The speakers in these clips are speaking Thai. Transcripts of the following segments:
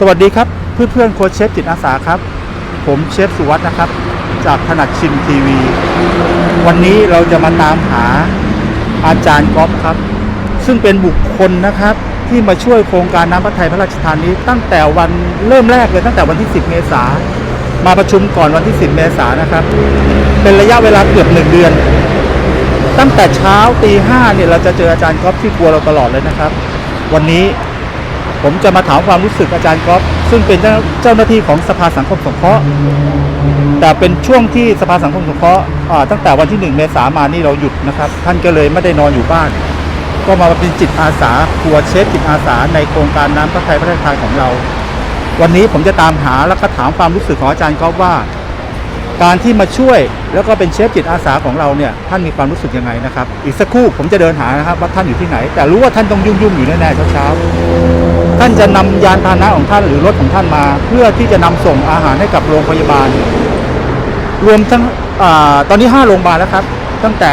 สวัสดีครับเพื่อนเพื่อนๆโค้ชเชฟจิตอาสาครับ ผมเชฟสุวัสด์นะครับ จากถนัดชิมทีวี วันนี้เราจะมาตามหาอาจารย์ก๊อฟครับ ซึ่งเป็นบุคคลนะครับ ที่มาช่วยโครงการน้ำพระทัยพระราชทานนี้ ตั้งแต่วันเริ่มแรกเลยตั้งแต่วันที่ 10 เมษามาประชุมก่อนวันที่ 10 เมษานะครับ เป็นระยะเวลาเกือบหนึ่งเดือน ตั้งแต่เช้าตีห้าเนี่ยเราจะเจออาจารย์ก๊อฟที่ครัวเราตลอดเลยนะครับ วันนี้ ผมจะมาถามความรู้สึกอาจารย์ก๊อฟซึ่งเป็นเจ้าเจ้าหน้าที่ของสภาสังคมสงเคราะห์แต่เป็นช่วงที่สภาสังคมสงเคราะห์ตั้งแต่วันที่หนึ่งเมษามานี่เราหยุดนะครับ ท่านก็เลยไม่ได้นอนอยู่บ้าน ก็มาเป็นจิตอาสาครัวเชฟจิตอาสาในโครงการน้ำพระทัยพระราชทานของเรา วันนี้ผมจะตามหาแล้วก็ถามความรู้สึกของอาจารย์ก๊อฟว่า การที่มาช่วยแล้วก็เป็นเชฟจิตอาสาของเราเนี่ยท่านมีความรู้สึกยังไงนะครับ อีกสักครู่ผมจะเดินหานะครับว่าท่านอยู่ที่ไหน แต่รู้ว่าท่านต้องยุ่งๆอยู่แน่ๆเช้าๆ ท่านจะนำยานพาหนะของท่านหรือรถของท่านมา เพื่อที่จะนำส่งอาหารให้กับโรงพยาบาล รวมทั้งอตอนนี้ 5 โรงพยาบาลแล้วครับ ตั้งแต่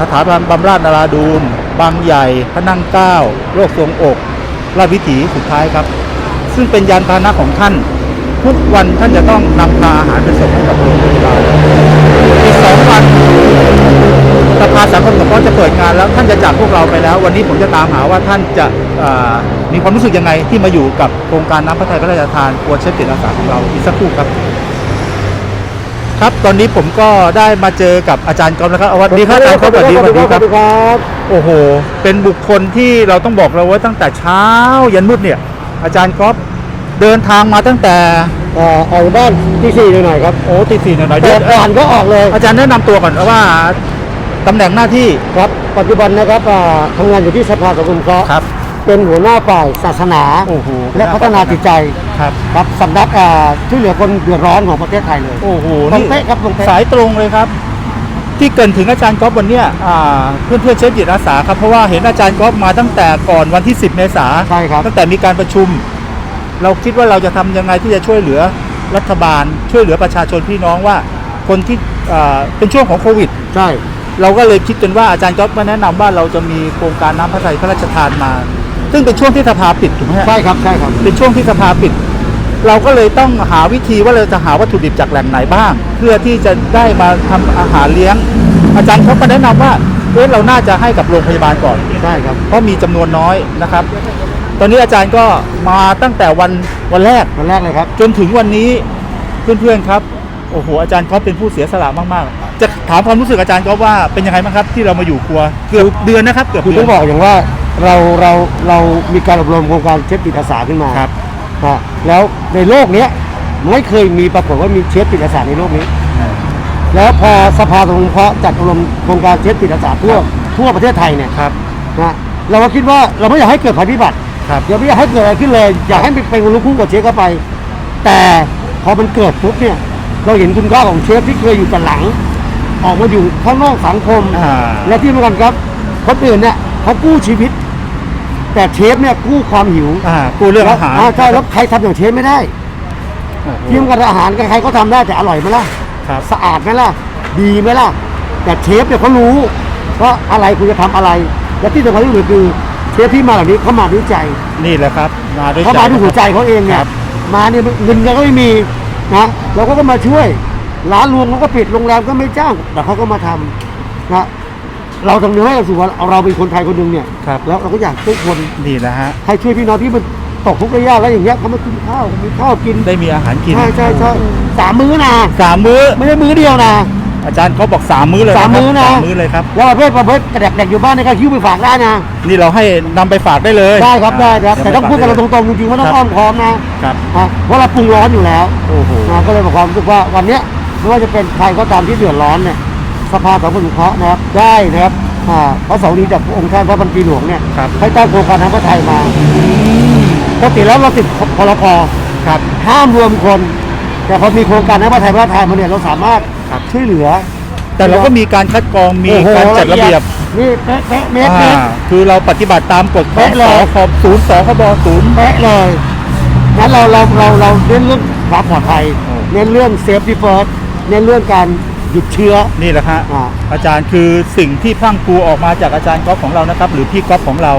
สถาบันบำราศนาราดูนบางใหญ่ พระนั่งเก้าโรคทรวงอกราชวิถีสุดท้ายครับ ซึ่งเป็นยานพาหนะของท่าน ทุกวันท่านจะต้องนำพาอาหารไปส่งให้กับโรงพยาบาลอีกสองวันสภาสังคมสงเคราะห์จะเปิดงานแล้วท่านจะจากพวกเราไปแล้ว วันนี้ผมจะตามหาว่าท่านจะ มีความรู้สึกยังไงที่มาอยู่กับโครงการน้ำพระทัยพระราชทานครัวเชฟติดอาสาของเราอีกสักครู่ครับ ครับตอนนี้ผมก็ได้มาเจอกับอาจารย์กอล์ฟแล้วครับสวัสดีครับอาจารย์กอล์ฟสวัสดีสวัสดีครับครับโอ้โห เป็นบุคคลที่เราต้องบอกเราว่าตั้งแต่เช้ายันมืดเนี่ย อาจารย์ก๊อฟเดินทางมาตั้งแต่เอ่อออกจากบ้านที่สี่หน่อยๆครับโอ้ตีสี่หน่อยๆแต่เดี๋ยวอ่านก็ออกเลยอาจารย์แนะนำตัวก่อนว่าตำแหน่งหน้าที่ครับ ปัจจุบันนะครับอ่าทำงานอยู่ที่สภาสังคมเคราะห์ครับ เป็นหัวหน้าฝ่ายศาสนา โอ้โหและพัฒนาจิตใจครับ ครับสำนักอ่าช่วยเหลือคนเดือดร้อนของประเทศไทยเลยโอ้โหตรงนี่เป๊ะครับตรงเป๊ะ สายตรงเลยครับ ที่เกรินถึงอาจารย์ก๊อฟวันเนี้ยอ่าเพื่อนเพื่อนๆเชฟจิตอาสาครับเพราะว่าเห็นอาจารย์ก๊อฟมาตั้งแต่ก่อนวันที่ 10 เมษาใช่ครับ ตั้งแต่มีการประชุม เราคิดว่าเราจะทำยังไงที่จะช่วยเหลือรัฐบาล ช่วยเหลือประชาชนพี่น้องว่า คนที่อ่าเป็นช่วงของโควิด ใช่ เราก็เลยคิดกันว่าอาจารย์จ๊อบมาแนะนำว่าเราจะมีโครงการน้ำพระทัยพระราชทานมา ซึ่งเป็นช่วงที่สภาปิดถูกไหมฮะใช่ครับใช่ครับ เป็นช่วงที่สภาปิด เราก็เลยต้องหาวิธีว่าเราจะหาวัตถุดิบจากแหล่งไหนบ้าง เพื่อที่จะได้มาทำอาหารเลี้ยง อาจารย์เขาก็แนะนำว่าเอ๊ะเราน่าจะให้กับโรงพยาบาลก่อน ใช่ครับ เพราะมีจำนวนน้อยนะครับ ตอนนี้อาจารย์ก็มาตั้งแต่วันวันแรก วันแรกเลยครับ จนถึงวันนี้เพื่อนๆครับ โอ้โหอาจารย์ก๊อฟเป็นผู้เสียสละมากๆ จะถามความรู้สึกอาจารย์ก๊อฟว่าเป็นยังไงบ้างครับที่เรามาอยู่ครัวเกือบเดือนนะครับ เกือบคือเดืต้ออนงบอกอย่างว่า เราเราเรามีการอบรมโครงการเชฟจิตอาสาขึ้นมาครับนะแล้วในโลกเนี้ยไม่เคยมีปรากฏว่ามีเชฟจิตอาสาในโลกนี้ แล้วพอสภาสังคมเคราะห์จัดอบรมโครงการเชฟจิตอาสาทั่วทั่วประเทศไทยเนี่ยครับนะเราก็คิดว่าเราไม่อยากให้เกิดภัยพิบัติครับอย่าไม่อยากให้เกิดอะไรขึ้นเลย อยากให้มันเป็นคนรู้คู่กับเชฟเข้าไป แต่พอมันเกิดปุ๊บเนี่ยเราเห็นคุณค่าของเชฟที่เคยอยู่แต่หลัง ออกมาอยู่ข้างนอกสังคมอ่าและที่สำคัญครับคนอื่นเนี่ยเขากู้ชีวิต แต่เชฟเนี่ยกู้ความหิวอ่ากูเรื่องอาหารใช่แล้วใครทำอย่างเชฟไม่ได้โอ้โหที่สำคัญอาหารใครๆก็ทำได้แต่อร่อยไหมล่ะครับสะอาดไหมล่ะ ดีไหมล่ะ แต่เชฟเนี่ยเขารู้ว่าอะไรคุณจะทำอะไร และที่สำคัญที่สุดคือเชฟที่มาเหล่านี้เขามาด้วยใจ นี่แหละครับมาด้วยเขามาด้วยหัวใจเขาเองเนี่คยรับมาเนี่ยเงินก็ไม่มีนะเราก็มาช่วยร้านรวงเขาก็ปิดโรงแรมก็ไม่จ้างแต่เขาก็มาทำนะ เราต้องนึกให้เราสูว่าเราเป็นคนไทยคนหนึ่งเนี่ยครับ แล้วเราก็อยากทุกคนนี่แหละฮะ ให้ช่วยพี่น้องที่มันตกทุกข์ระยะแล้วอย่างเงี้ยเขามากินข้าวมีข้าวกินได้มีอาหารกินใช่ใช่ใช่สามมื้อนะสามมื้อ ไม่ใช่มื้อเดียวนะ อาจารย์เขาบอกสามมื้อเลยสามมื้อนะ สามมื้อเลยครับ แล้วประเภทประเภทแดกๆอยู่บ้านเนี่ยก็หิ้วไปฝากได้นะ นี่เราให้นำไปฝากได้เลยได้ครับได้ครับเยวแต่ต้องพูดกันเราตรงๆจริงๆว่าต้องอ้อมค้อมนะครับอะเพราะเราปรุงร้อนอยู่แล้วโอ้โห นะก็เลยบอกความรู้สึกว่าวันเนี้ยไม่ว่าจะเป็นใครก็ตามที่เดือดร้อนเนี่ย สภาสังคมสงเคราะห์นะครับได้นะครับอ่าพระเสาร์นี้จากองค์ท่านพระบัญชีหลวงเนี่ยครับ ให้ตั้งโครงการน้ำพระไทยมาปกติแล้วเราติดพรกครับห้ามรวมคน แต่พอมีโครงการน้ำพระไทยพระไทยมาเนี่ยเราสามารถครับ ช่วยเหลือ แต่เราก็มีการคัดกรองมีโอ้โหการจัดระเบียบนี่เป๊ะเป๊ะเมตรเมอ่าตรคือเราปฏิบัติตามกฎของเป๊ะสเลยคศูนย์สคบศูนย์ เป๊ะเลยงั้นเราเราเราเราเน้นเรื่องความปลอดภัย โอ้ เน้นเรื่องเซฟตี้เฟิร์สเน้นเรื่องการ หยุดเชื้อ นี่แหละฮะอ่า อาจารย์คือสิ่งที่พรั่งพรูออกมาจากอาจารย์ก๊อฟของเรานะครับ หรือพี่ก๊อฟของเรา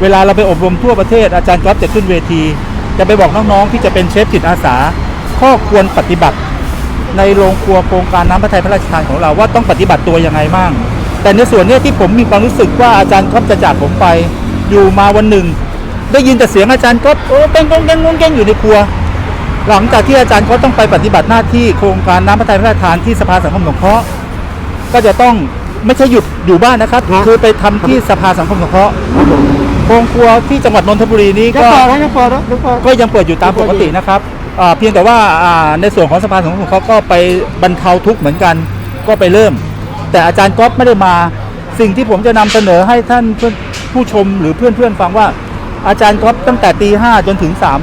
เวลาเราไปอบรมทั่วประเทศอาจารย์ก๊อฟจะขึ้นเวที จะไปบอกน้องๆที่จะเป็นเชฟจิตอาสา ข้อควรปฏิบัติ ในโรงครัวโครงการน้ำพระทัยพระราชทานของเราว่าต้องปฏิบัติตัวยังไงบ้าง แต่ในส่วนเนี้ยที่ผมมีความรู้สึกว่าอาจารย์ก๊อฟจะจากผมไป อยู่มาวันหนึ่ง ได้ยินแต่เสียงอาจารย์ก๊อฟโอ้เก้งกงเก้งกงเก้งอยู่ในครัว หลังจากที่อาจารย์ก๊อฟต้องไปปฏิบัติหน้าที่โครงการน้ำพระทัยพระราชทานที่สภาสังคมสงเคราะห์ก็จะต้องไม่ใช่หยุดอยู่บ้านนะครับ ฮะ คือไปทำที่สภาสังคมสงเคราะห์โรงครัวที่จังหวัดนนทบุรีนี้ยังก็เปิดนะยังเปิดนะยังเปิด ก็ยังเปิดอยู่ตามปกตินะครับอ่าเพียงแต่ว่าอ่าในส่วนของสภาสังคมสงเคราะห์ก็ไปบรรเทาทุกข์เหมือนกัน ก็ไปเริ่ม แต่อาจารย์ก๊อฟไม่ได้มา สิ่งที่ผมจะนำเสนอให้ท่านเพื่อนผู้ชมหรือเพื่อนๆฟังว่า อาจารย์ก๊อฟตั้งแต่ตีห้าจนถึงสาม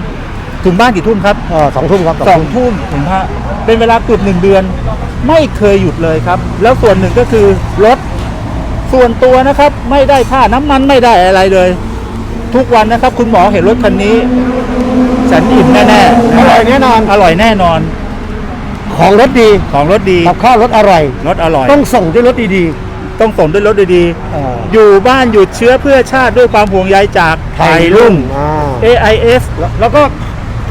ถึงบ้านกี่ทุ่มครับเออสองทุ่มครับสองทุ่มถึงห้าเป็นเวลาเกือบหนึ่งเดือน ไม่เคยหยุดเลยครับ แล้วส่วนหนึ่งก็คือรถส่วนตัวนะครับ ไม่ได้ค่าน้ำมันไม่ได้อะไรเลย ทุกวันนะครับ คุณหมอเห็นรถคันนี้ฉันอิ่มแน่ๆอร่อยแน่นอน อร่อยแน่นอนของรถดีของรถดีกับข้าวรถอร่อย รถอร่อย ต้องส่งด้วยรถดีต้องส่งด้วยรถดีๆเออๆ อยู่บ้านหยุดเชื้อเพื่อชาติด้วยความห่วงใยจากไทยรุ่ง อ่า AIS แล้วแ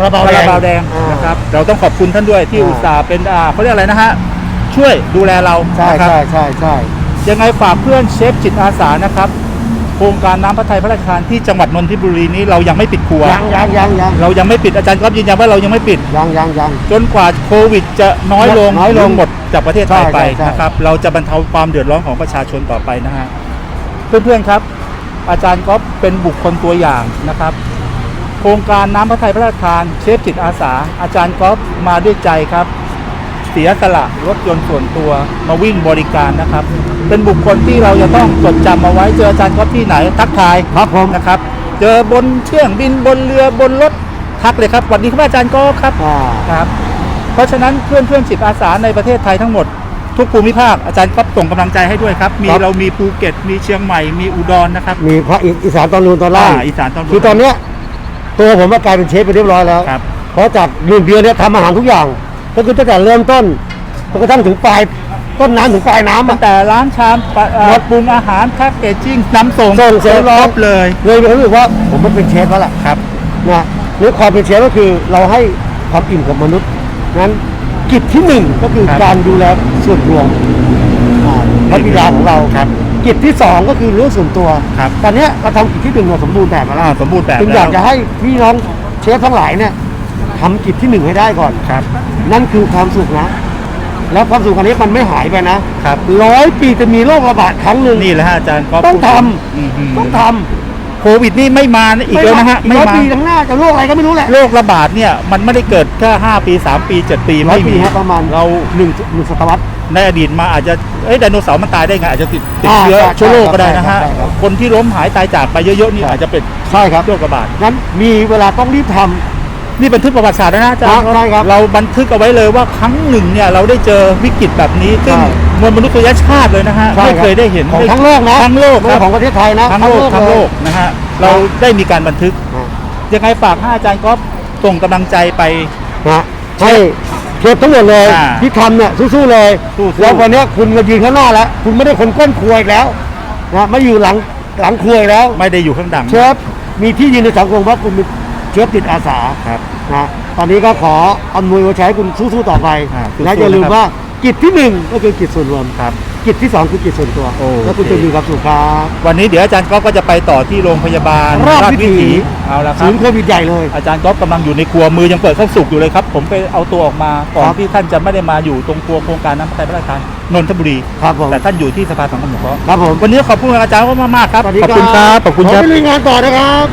ล้วก็กระเบาคาแดรางบาวแดงอ่านะครับเราต้องขอบคุณท่านด้วยที่อ่า อุตส่าห์เป็นอ่าเขาเรียกอะไรนะฮะช่วยดูแลเราใช่นะครับ ใช่ใช่ใช่ ยังไงฝากเพื่อนเชฟจิตอาสานะครับ โครงการน้ำพระทัยพระราชทานที่จังหวัดนนทบุรีนี้เรายังไม่ปิดครัว ยังยังยังยังเรายังไม่ปิดอาจารย์ก๊อฟยืนยันว่าเรายังไม่ปิด ยังยังยัง จนกว่าโควิดจะน้อยลงน้อยลงหรืหมดจากประเทศไทยไปใช่ใช่ใช่ นะครับ เราจะบรรเทาความเดือดร้อนของประชาชนต่อไปนะฮะเพื่อนๆครับ อาจารย์ก๊อฟเป็นบุคคลตัวอย่างนะครับ โครงการน้ำพระทัยพระราชทานเชฟจิตอาสา อาจารย์ก๊อฟมาด้วยใจครับ เสียสละรถยนต์ส่วนตัวมาวิ่งบริการนะครับ เป็นบุคคลที่เราจะต้องจดจำเอาไว้เจออาจารย์ก๊อฟที่ไหนทักทายครับผมนะครับ เจอบนเครื่องบินบนเรือบนรถทักเลยครับสวัสดีครับอาจารย์ก๊อฟครับอ่าครับ เพราะฉะนั้นเพื่อนเพื่อนๆจิตอาสาในประเทศไทยทั้งหมดทุกภูมิภาคอาจารย์ก็ส่งกำลังใจให้ด้วยครับ มีครับเรามีภูเก็ต มีเชียงใหม่ มีอุดรนะครับ มีพระอีอีสานตอนนูนตอนล่างอ่าอีสานตอนบนคือตอนเนี้ย ตัวผมมากลายเป็นเชฟไปเรียบร้อยแล้วครับ เพราะจากหนึ่งเดือนเนี่ยทำอาหารทุกอย่าง ก็คือตั้งแต่เริ่มต้นจนกระทั่งถึงปลายต้นน้ำถึงปลายน้ำตั้อะงแต่ร้านชามปะเอ่อครับ ปรุงอาหารแพ็กเกจจิ้งนำส่งส่งเสร็จครบเลยเลยมีความรู้สึกว่าผมมันเป็นเชฟแล้วล่ะ ครับ นะหรือความเป็นเชฟก็คือเราให้ความอิ่มกับมนุษย์นั้นกิจที่หนึ่งก็คือครับการดูแลส่วนรวมอ่าพระบิดาของเราครับ กิจที่สองก็คือเรื่องส่วนตัว ครับตอนเนี้ยเราทำกิจที่หนึ่งเราสมบูรณ์แบบมาแล้วอ่าสมบูรณ์แบบจึงอแล้ยากวจะให้พี่น้องเชฟทั้งหลายเนี่ยทำกิจที่หนึ่งให้ได้ก่อน ครับ นั่นคือความสุขนะ แล้วความสุขอันนี้มันไม่หายไปนะครับ ร้อยปีจะมีโรคระบาดครั้งหนึ่ง นี่แหละฮะอาจารย์ก็ต้องทอืมต้องท โควิดนี่ไม่มาำอีกแล้วนะฮะอีกไม่ร้อยมาปีข้างหน้าจะโรคอะไรก็ไม่รู้แหละโรคระบาดเนี่ยมันไม่ได้เกิดแค่5ปี 3 ปี 7 ปีร้อยไม่ปีมีฮะประมาณเราหนึ่งหนึ่งศตวรรษในอดีตมาอาจจะเอ้ยไดโนเสาร์มันตายได้ไงอาจจะติดติดอ่าเชื้อใช่เชื้อโรคก็ได้นะฮะใช่ครับคนที่ล้มหายตายจากไปเยอะๆนี่อาจจะเป็นใช่ครับโรคระบาดงั้นมีเวลาต้องรีบทำนี่บันทึกประวัติศาสตร์แล้วนะอาจารย์ครับใช่ครับเราบันทึกเอาไว้เลยว่าครั้งหนึ่งเนี่ยเราได้เจอวิกฤตแบบนี้ซึ่งใช่ มวลมนุษยชาติเลยนะฮะใช่ไม่รับเคยได้เห็นของทั้งโลกนะทั้งโลกไม่คใช่รับของประเทศไทยนะทั้งโลกทั้งโลกนะฮะเราได้มีการบันทึกอ่ายังไงฝากให้อาจารย์ก๊อฟส่งกำลังใจไป นะให้เชฟทั้งหมดเลยอ่าที่ทำเนี่ยสู้ๆเลยสู้ๆ แล้ววันเนี้ยคุณมายืนข้างหน้าแล้ว คุณไม่ได้คนก้นครัวอีกแล้วนะไม่อยู่หลังหลังครัวอีกแล้ว ไม่ได้อยู่ข้างดัง เชฟมีที่ยืนในสังคมเพราะคุณเป็นเชฟติดอาสาครับนะตอนนี้ก็ขออำนวยความใช้ให้คุณสู้ๆต่อไปอ่าสู้ๆและอย่าลืมนะครับว่า กิจที่หนึ่งก็คือกิจส่วนรวม ครับ กิจที่สองคือกิจส่วนตัว โอเค แล้วคุณจะมีความสุขครับวันนี้เดี๋ยวอาจารย์ก๊อฟก็จะไปต่อที่โรงพยาบาลราชวิถีเอาละคศูรับนย์โควิดใหญ่เลย อาจารย์ก๊อฟกำลังอยู่ในครัวมือยังเปิดข้าวสุกอยู่เลยครับผมไปเอาตัวออกมาก่อนครับ ที่ท่านจะไม่ได้มาอยู่ตรงครัวโครงการน้ำพระทัยพระราชทานนนทบุรีครับผมแต่ท่านอยู่ที่สภาสังคมสงเคราะห์ครับผมวันนี้ขอบคุณอาจารย์มากๆครับสวัสดีขอบคุณครับ ขอบคุณขคอรับไปลุยงานต่อนะครับ